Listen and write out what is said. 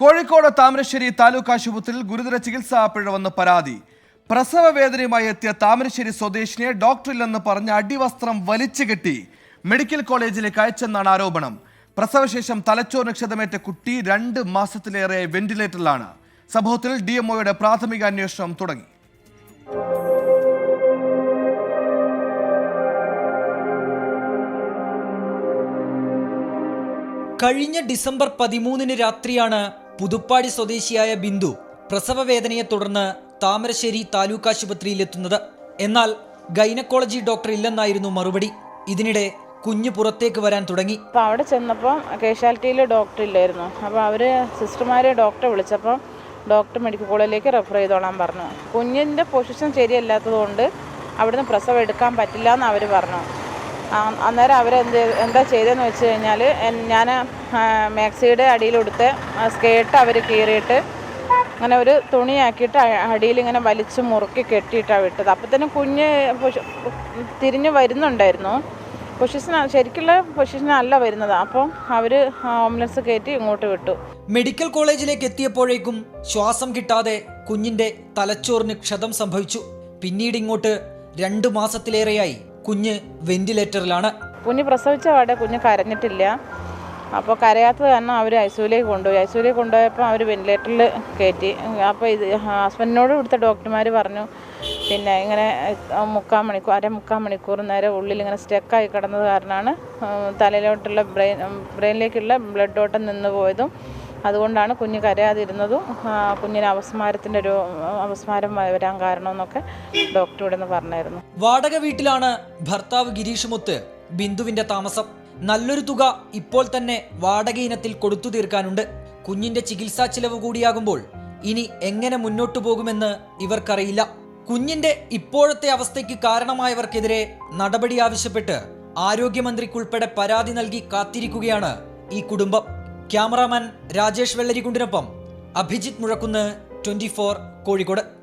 കോഴിക്കോട് താമരശ്ശേരി താലൂക്ക് ആശുപത്രിയിൽ ഗുരുതര ചികിത്സാ പിഴവെന്ന് പരാതി. പ്രസവ വേദനയുമായി എത്തിയ താമരശ്ശേരി സ്വദേശിനിയെ ഡോക്ടറില്ലെന്ന് പറഞ്ഞ് അടിവസ്ത്രം വലിച്ചു കെട്ടി. മെഡിക്കൽ കോളേജിലേക്ക് അയച്ചെന്നാണ് ആരോപണം. പ്രസവശേഷം തലച്ചോറിന് ക്ഷതമേറ്റ കുട്ടി രണ്ട് മാസത്തിലേറെ വെന്റിലേറ്ററിലാണ്. സംഭവത്തിൽ ഡി എംഒയുടെ പ്രാഥമിക അന്വേഷണം തുടങ്ങി. കഴിഞ്ഞ ഡിസംബർ പതിമൂന്നിന് രാത്രിയാണ് പുതുപ്പാടി സ്വദേശിയായ ബിന്ദു പ്രസവവേദനയെ തുടർന്ന് താമരശ്ശേരി താലൂക്ക് ആശുപത്രിയിൽ എത്തുന്നത്. എന്നാൽ ഗൈനക്കോളജി ഡോക്ടർ ഇല്ലെന്നായിരുന്നു മറുപടി. ഇതിനിടെ കുഞ്ഞ് പുറത്തേക്ക് വരാൻ തുടങ്ങി. അപ്പോൾ അവിടെ ചെന്നപ്പോൾ കേശാലിറ്റിയിൽ ഡോക്ടർ ഇല്ലായിരുന്നു. അപ്പോൾ അവർ സിസ്റ്റർമാരെ ഡോക്ടറെ വിളിച്ചപ്പോൾ ഡോക്ടർ മെഡിക്കൽ കോളേജിലേക്ക് റെഫർ ചെയ്തോളാൻ പറഞ്ഞു. കുഞ്ഞിന്റെ പൊസിഷൻ ശരിയല്ലാത്തതുകൊണ്ട് അവിടുന്ന് പ്രസവം എടുക്കാൻ പറ്റില്ല എന്ന് അവർ പറഞ്ഞു. അന്നേരം അവരെന്ത് എന്താ ചെയ്തതെന്ന് വെച്ച് കഴിഞ്ഞാൽ ഞാൻ മാക്സിയുടെ അടിയിലെടുത്ത് സ്കേർട്ട് അവർ കീറിയിട്ട് അങ്ങനെ ഒരു തുണിയാക്കിയിട്ട് അടിയിലിങ്ങനെ അടിയിൽ ഇങ്ങനെ വലിച്ച് മുറുക്കി കെട്ടിയിട്ടാണ് വിട്ടത്. അപ്പോൾ തന്നെ കുഞ്ഞ് തിരിഞ്ഞ് വരുന്നുണ്ടായിരുന്നു. പൊസിഷൻ ശരിക്കുള്ള പൊസിഷനല്ല വരുന്നത്. അപ്പോൾ അവർ ആംബുലൻസ് കയറ്റി ഇങ്ങോട്ട് വിട്ടു. മെഡിക്കൽ കോളേജിലേക്ക് എത്തിയപ്പോഴേക്കും ശ്വാസം കിട്ടാതെ കുഞ്ഞിന്റെ തലച്ചോറിന് ക്ഷതം സംഭവിച്ചു. പിന്നീട് ഇങ്ങോട്ട് രണ്ട് മാസത്തിലേറെയായി കുഞ്ഞ് വെന്റിലേറ്ററിലാണ്. കുഞ്ഞ് പ്രസവിച്ച പാടെ കുഞ്ഞ് കരഞ്ഞിട്ടില്ല. അപ്പോൾ കരയാത്തത് കാരണം അവർ ഐസൂലേക്ക് കൊണ്ടുപോയി. ഐസൂലേക്ക് കൊണ്ടുപോയപ്പോൾ അവർ വെന്റിലേറ്ററിൽ കയറ്റി. അപ്പോൾ ഇത് ഹസ്ബൻഡിനോട് ഇവിടുത്തെ ഡോക്ടർമാർ പറഞ്ഞു പിന്നെ ഇങ്ങനെ മുക്കാൽ മണിക്കൂർ അര മുക്കാൽ മണിക്കൂർ നേരം ഉള്ളിൽ ഇങ്ങനെ സ്റ്റക്കായി കിടന്നത് കാരണമാണ് തലയിലോട്ടുള്ള ബ്രെയിൻ ബ്രെയിനിലേക്കുള്ള ബ്ലഡ് ഓട്ടം നിന്ന് പോയതും അതുകൊണ്ടാണ് കുഞ്ഞ് കരയാതിരുന്നതും കുഞ്ഞിന് അപസ്മാരത്തിന്റെ ഒരു അപസ്മാരം വരാൻ കാരണമെന്നൊക്കെ ഡോക്ടർ ഇവിടെ നിന്ന് പറഞ്ഞായിരുന്നു. വാടക വീട്ടിലാണ് ഭർത്താവ് ഗിരീഷുമൊത്ത് ബിന്ദുവിന്റെ താമസം. നല്ലൊരു തുക ഇപ്പോൾ തന്നെ വാടക ഇനത്തിൽ കൊടുത്തു തീർക്കാനുണ്ട്. കുഞ്ഞിന്റെ ചികിത്സാ ചിലവ് കൂടിയാകുമ്പോൾ ഇനി എങ്ങനെ മുന്നോട്ടു പോകുമെന്ന് ഇവർക്കറിയില്ല. കുഞ്ഞിന്റെ ഇപ്പോഴത്തെ അവസ്ഥയ്ക്ക് കാരണമായവർക്കെതിരെ നടപടി ആവശ്യപ്പെട്ട് ആരോഗ്യമന്ത്രിക്കുൾപ്പെടെ പരാതി നൽകി കാത്തിരിക്കുകയാണ് ഈ കുടുംബം. ക്യാമറാമാൻ രാജേഷ് വെള്ളരിക്കുണ്ടിനൊപ്പം അഭിജിത്ത് മുഴക്കുന്ന് ട്വന്റി കോഴിക്കോട്.